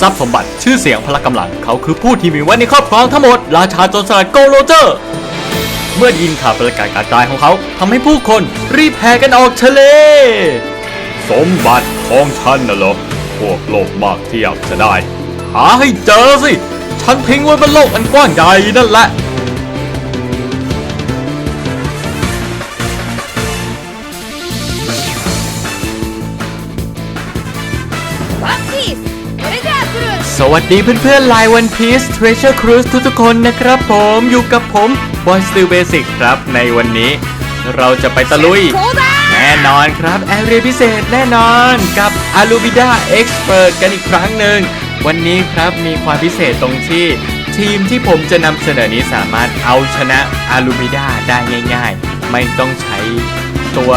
ทรัพย์สมบัติชื่อเสียงพละกำลัง เขาคือผู้ที่มีไว้ในครอบครองทั้งหมด ราชาโจรสลัดโกโรเจอร์ เมื่อได้ยินข่าวประกาศการตายของเขาทำให้ผู้คนรีบแห่กันออกทะเล สมบัติของฉันน่ะเหรอพวกโลกมากที่อยากจะได้ หาให้เจอสิ ฉันทิ้งไว้บนโลกอันกว้างใหญ่นั่นแหละ สวัสดีเพื่อนๆไลน์วันพีซเทรเชอร์ครูซทุกๆคนนะครับผมอยู่กับผมบอยสตูเบสิกครับ ในวันนี้เราจะไปตะลุย แน่นอนครับ แอเรียพิเศษแน่นอนกับอาลูบิดาเอ็กซ์เพรสกันอีกครั้งหนึ่ง วันนี้ครับมีความพิเศษตรงที่ ทีมที่ผมจะนำเสนอนี้สามารถเอาชนะอาลูบิดาได้ง่ายๆ ไม่ต้องใช้ตัว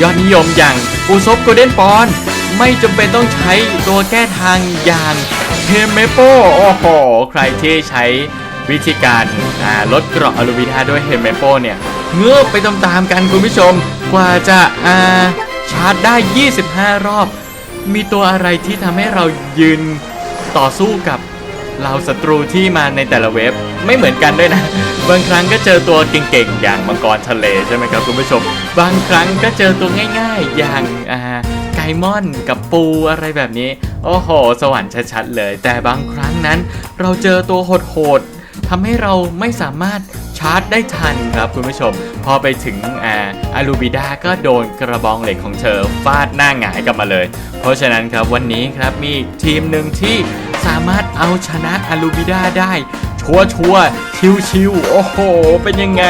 ยอดนิยมอย่างอูซบโกลเด้นปอนไม่จำเป็นต้องใช้ตัวแก้ทางอย่าง เทมเมโปโอ้โห ใครที่ใช้วิธีการลดเกราะอลูมิเนียมด้วยเฮมเมโปเนี่ยเงือบไปตามๆกันคุณผู้ชม กว่าจะาชาร์จได้ 25 รอบ มีตัวอะไรที่ทำให้เรายืนต่อสู้กับเราศัตรูที่มาในแต่ละเว็บไม่เหมือนกันด้วยนะ บางครั้งก็เจอตัวเก่งๆ อย่างมังกรทะเลใช่ไหมครับคุณผู้ชม บางครั้งก็เจอตัวง่ายๆ อย่างอ่า มอนกับปูอะไรแบบนี้ โอ้โห สวรรค์ชัดๆเลย แต่บางครั้งนั้น เราเจอตัวโหดๆทำให้เราไม่สามารถชาร์จได้ทันครับคุณผู้ชม พอไปถึงอาอาลูบิดาก็โดนกระบองเหล็กของเธอฟาดหน้าหงายกลับมาเลย เพราะฉะนั้นครับวันนี้ครับมีทีมหนึ่งที่สามารถเอาชนะอาลูบิดาได้ ชัวชัวชิวชิวโอ้โห เป็นยังไง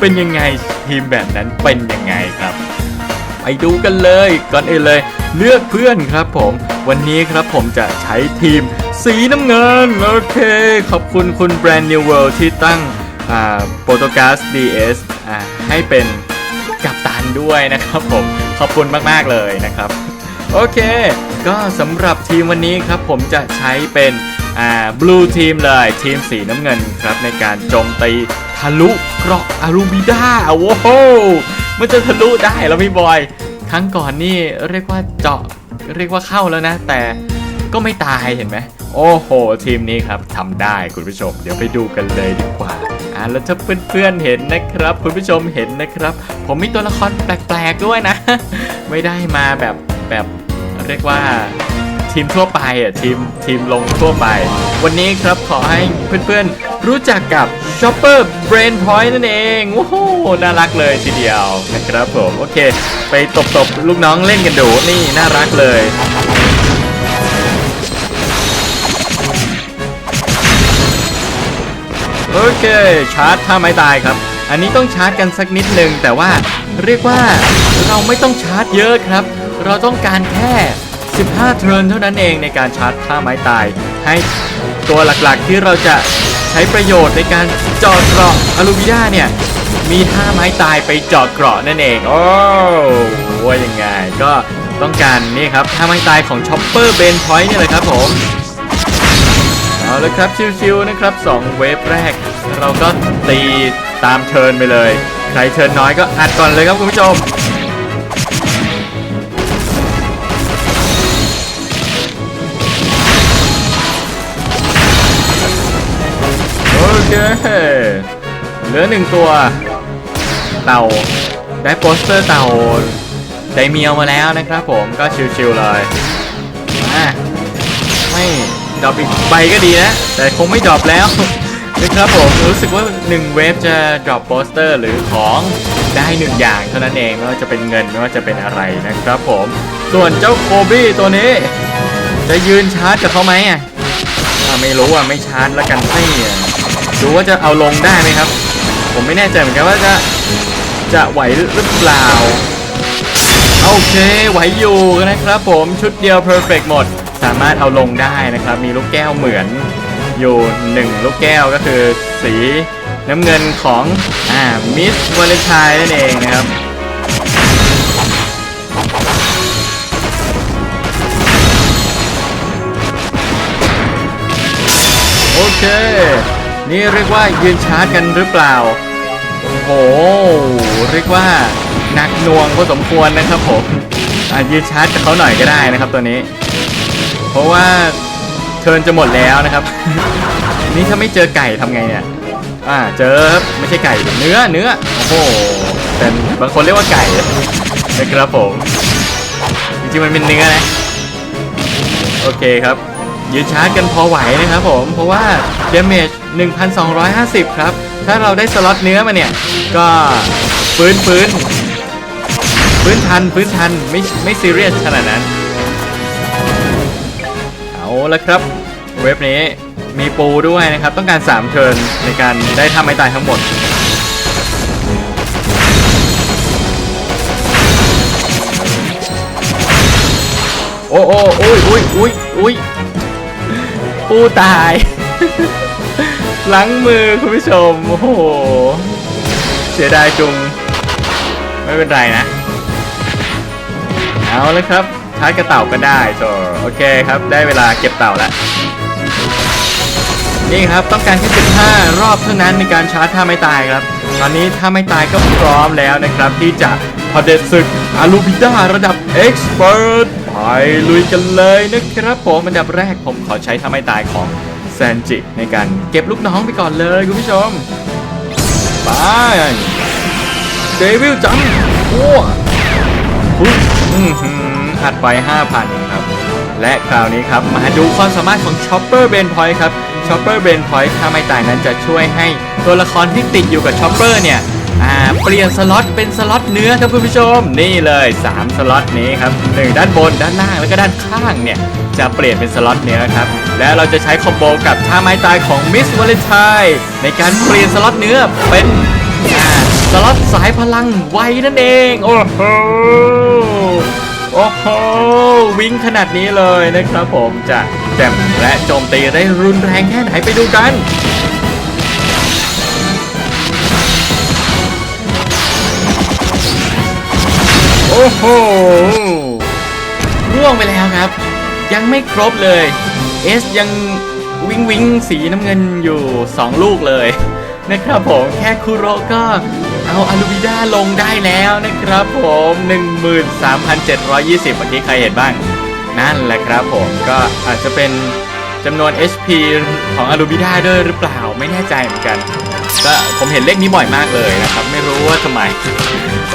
เป็นยังไงทีมแบบนั้นเป็นยังไงครับ ไปดูกันเลยก่อนอื่นเลย เลือกเพื่อนครับผม วันนี้ครับผมจะใช้ทีมสีน้ำเงิน โอเค ขอบคุณคุณ Brand New World ที่ตั้งโปรโตก s DS อ่าให้เป็นกัปตันด้วยนะครับผม ขอบคุณมาก ๆ เลยนะครับ โอเค ก็สำหรับทีมวันนี้ครับผมจะใช้เป็นอ่า blue team เลยทีมสีน้ำเงินครับในการโจมตีทะลุเกราะอารูบิด้าโอ้โห มันจะทะลุได้แล้วพี่บอย ครั้งก่อนนี่เรียกว่าเจาะเรียกว่าเข้าแล้วนะ แต่ก็ไม่ตายเห็นไหมโอ้โห ทีมนี้ครับทำได้คุณผู้ชม เดี๋ยวไปดูกันเลยดีกว่าอ่าแล้วถ้าเพื่อนๆเห็นนะครับ คุณผู้ชมเห็นนะครับ ผมมีตัวละครแปลกๆด้วยนะ ไม่ได้มาแบบแบบเรียกว่าทีมทั่วไปอะทีมทีมลงทั่วไป วันนี้ครับขอให้เพื่อนๆ รู้จักกับ Shopper Brain Point นั่นเองโอ้โหน่ารักเลยทีเดียวนะครับผม โอเค ไปตบๆ ลูกน้องเล่นกันดูนี่ น่ารักเลยโอเคชาร์จถ้าไม่ตายครับ อันนี้ต้องชาร์จกันสักนิดนึงแต่ว่าเรียกว่าเราไม่ต้องชาร์จเยอะครับ เราต้องการแค่ 15 เทิร์นเท่านั้นเองในการชาร์จท่าไม้ตาย ให้ตัวหลักๆที่เราจะ ช้ประโยชน์ในการเจาะเกราะอลูมิเนียมเนี่ยมีท่าไม้ตายไปเจาะเกราะนั่นเอง โอ้ว่ายังไง ก็ต้องการนี่ครับท่าไม้ตายของช็อปเปอร์เบนพอยต์นี่แหละครับผมเอาละครับชิวๆนะครับ 2 เวฟแรก เราก็ตีตามเทิร์นไปเลย ใครเทิร์นน้อยก็อัดก่อนเลยครับคุณผู้ชม เหลือหนึ่งตัว เต่า ได้โปสเตอร์เต่าไดเมียวมาแล้วนะครับผมก็ชิวๆเลยมาไม่ดรอปอีกใบก็ดีนะ แต่คงไม่ดรอปแล้วนะครับผมรู้สึกว่า 1 เวฟจะดรอปโปสเตอร์หรือของได้หนึ่งอย่างเท่านั้นเองไม่ว่าจะเป็นเงินไม่ว่าจะเป็นอะไรนะครับผม ส่วนเจ้าโคบี้ตัวนี้ จะยืนชาร์จกับเขาไหมอะไม่รู้อะไม่ชาร์จแล้วกันให้อ่ ดูว่าจะเอาลงได้ไหมครับ ผมไม่แน่ใจเหมือนกันว่าจะจะไหวหรือเปล่า โอเค ไหวอยู่นะครับผมชุดเดียวเพอร์เฟกหมด สามารถเอาลงได้นะครับ มีลูกแก้วเหมือนอยู่หนึ่งลูกแก้วก็คือสีน้ำเงินของอ่ามิสวาเลนไทน์นั่นเองนะครับโอเค นี่เรียกว่ายืนชาร์จกันหรือเปล่า โอ้โห เรียกว่าหนักหน่วงพอสมควรนะครับผมอะยืนชาร์จกับเขาหน่อยก็ได้นะครับตัวนี้ เพราะว่าเทินจะหมดแล้วนะครับ นี่ถ้าไม่เจอไก่ทำไงเนี่ย อ่าเจอไม่ใช่ไก่เนื้อเนื้อ โอ้โหแต่บางคนเรียกว่าไก่นะครับผมจริงๆมันเป็นเนื้อนะ โอเคครับ ยืนชาร์จกันพอไหวนะครับผม เพราะว่า damage 1,250 ครับ ถ้าเราได้สล็อตเนื้อมาเนี่ย ก็ฟื้นฟื้นฟื้นทันฟื้นทันไม่ไม่ซีเรียสขนาดนั้น เอาละครับ เว็บนี้มีปูด้วยนะครับ ต้องการ 3 เทิร์นในการได้ทำไม้ตายทั้งหมดโอ้โอ้อุ้ยอุ้ยอุ้ยอุ้ย ปู้ตายหลังมือคุณผู้ชม โอ้โห เสียดายจุง ไม่เป็นไรนะ เอาเลยครับชาร์จกระเต่าก็ได้โจโอเคครับ ได้เวลาเก็บเต่าแล้วนี่ครับ ต้องการแค่15 รอบเท่านั้นในการชาร์จถ้าไม่ตายครับ ตอนนี้ถ้าไม่ตายก็พร้อมแล้วนะครับ ที่จะพอเด็ดศึกอาลูบิด้าระดับ Expert ไปลุยกันเลยนะครับผมอันดับแรกผมขอใช้ท่าไม่ตายของแซนจิในการเก็บลูกน้องไปก่อนเลยคุณผู้ชมไปเดวิลจังโอ้ปุ๊บอื้อหืออัดไป 5,000 ครับ และคราวนี้ครับ มาดูความสามารถของ Chopper Brain Point ครับ Chopper Brain Point ถ้าไม่ตายนั้นจะช่วยให้ตัวละครที่ติดอยู่กับ Chopper เนี่ยเปลี่ยนสล็อตเป็นสล็อตเนื้อครับคุณผู้ชมนี่เลย 3 สล็อตนี้ครับหนึ่งด้านบนด้านล่างแล้วก็ด้านข้างเนี่ยจะเปลี่ยนเป็นสล็อตเนื้อครับและเราจะใช้คอมโบกับท่าไม้ตายของ Miss Valentine ในการเปลี่ยนสล็อตเนื้อเป็นสล็อตสายพลังไวนั่นเองโอ้โห โหวิ่งขนาดนี้เลยนะครับผมจะแจ่มและโจมตีได้รุนแรงแค่ไหนไปดูกันโอ้โหร่วงไปแล้วครับ ยังไม่ครบเลยเอสยังวิงวิงสีน้ำเงินอยู่ 2 ลูกเลยนะครับผมแค่คุโรก็ เอาอาลูบิด้าลงได้แล้วนะครับผม 13,720เมื่อกี้ใครเห็นบ้าง นั่นแหละครับผมก็อาจจะเป็นจำนวน HP ของอาลูบิด้าด้วยหรือเปล่าไม่แน่ใจเหมือนกันก็ผมเห็นเลขนี้บ่อยมากเลยนะครับ ไม่รู้ว่าทำไม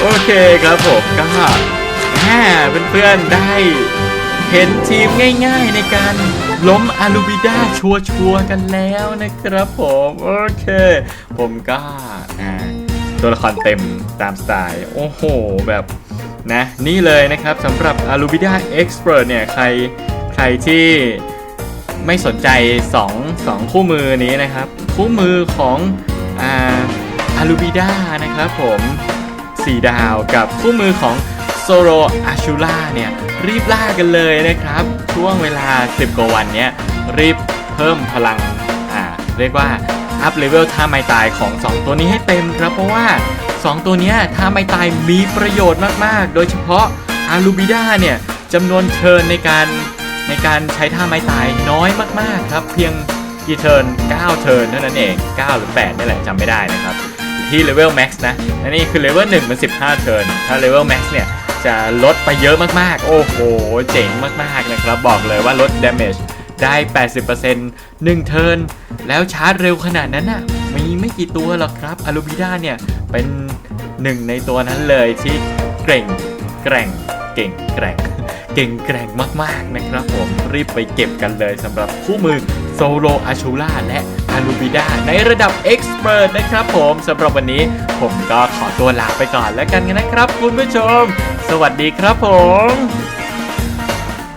โอเคครับผมก็แหมเพื่อนๆได้เห็นทีมง่ายๆในการล้มอาลูบิด้าชัวร์ๆกันแล้วนะครับผม โอเค ผมก็อ่า ตัวละครเต็มตามสไตล์ โอ้โห แบบนะนี่เลยนะครับสำหรับ a l u b i d a Expert เนี่ยใครใครที่ไม่สนใจ 2 2 คู่มือนี้นะครับ คู่มือของอาอาลูบิด้านะครับผม4ดาวกับคู่มือของโซโรอาชูล่าเนี่ยรีบล่ากันเลยนะครับ ช่วงเวลา 10 กว่าวันเนี้ยรีบเพิ่มพลังอ่าเรียกว่า อัพเลเวลท่าไม้ตายของ 2 ตัวนี้ให้เต็มครับเพราะว่า 2 ตัวนี้ท่าไม้ตายมีประโยชน์มากๆ โดยเฉพาะอาลูบิด้าเนี่ยจำนวนเทิร์นในการในการใช้ท่าไม้ตายน้อยมากๆครับ เพียงกี่เทิร์น9เทิร์นเท่านั้นเอง 9 หรือ8นี่แหละจำไม่ได้นะครับ ที่เลเวลแม็กซ์นะและนี่คือเลเวล1มัน 15 เทิร์นถ้าเลเวลแม็กซ์เนี่ยจะลดไปเยอะมากๆ โอ้โห เจ๋งมากๆนะครับ บอกเลยว่าลด damage ได้ 80% 1 เทิร์น แล้วชาร์จเร็วขนาดนั้นน่ะ มีไม่กี่ตัวหรอกครับอารูบิด้าเนี่ย เป็นหนึ่งในตัวนั้นเลยที่เก่ง แกร่ง เก่ง แกร่ง เก่งแกร่งมากๆนะครับผม รีบไปเก็บกันเลยสำหรับคู่มือโซโลอาชูล่าและอารูบิดาในระดับ Expert นะครับผมสำหรับวันนี้ผมก็ขอตัวลาไปก่อนแล้วกันนะครับคุณผู้ชม สวัสดีครับผม